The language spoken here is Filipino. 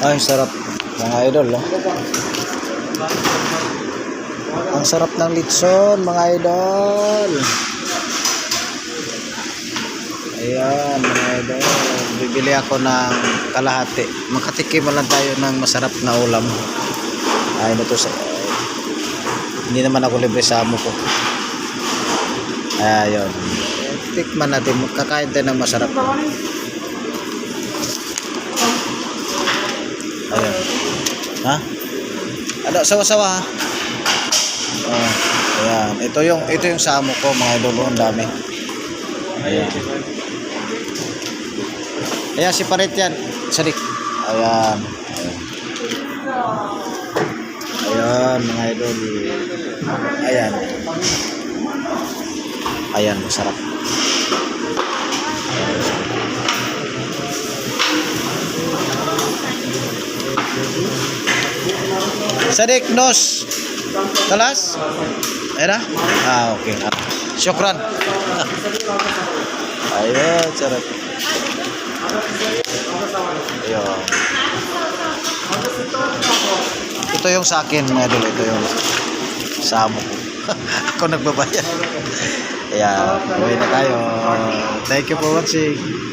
Ay, sarap. Mga idol, oh. Ang sarap ng litson, mga idol. Ayan, mga idol. Bibili ako ng kalahati. Makatikim lang tayo ng masarap na ulam. Ay, ito sa... Hindi naman ako libre sa amo ko. Ayun. Tikman natin. Kakain tayo ng masarap. Ha? Ano, sawa-sawa ha? Oh, ayan. Ito yung ito yung samo ko, mga idol, oh, ang dami. Ayan. Ayan si Parit yan. Ayan. Ayan. Ayan, mga idol. Ayan. Ayan, masarap. Sadik, nos. Talas? Ayan na? Ah, okay. Ah, Syukran. Ayun, sarap. Ayun. Ito yung sa akin, mga idol. Ito yung sa amo ko. Ako nagbabayad. Ayan, uwi na tayo. Thank you for watching.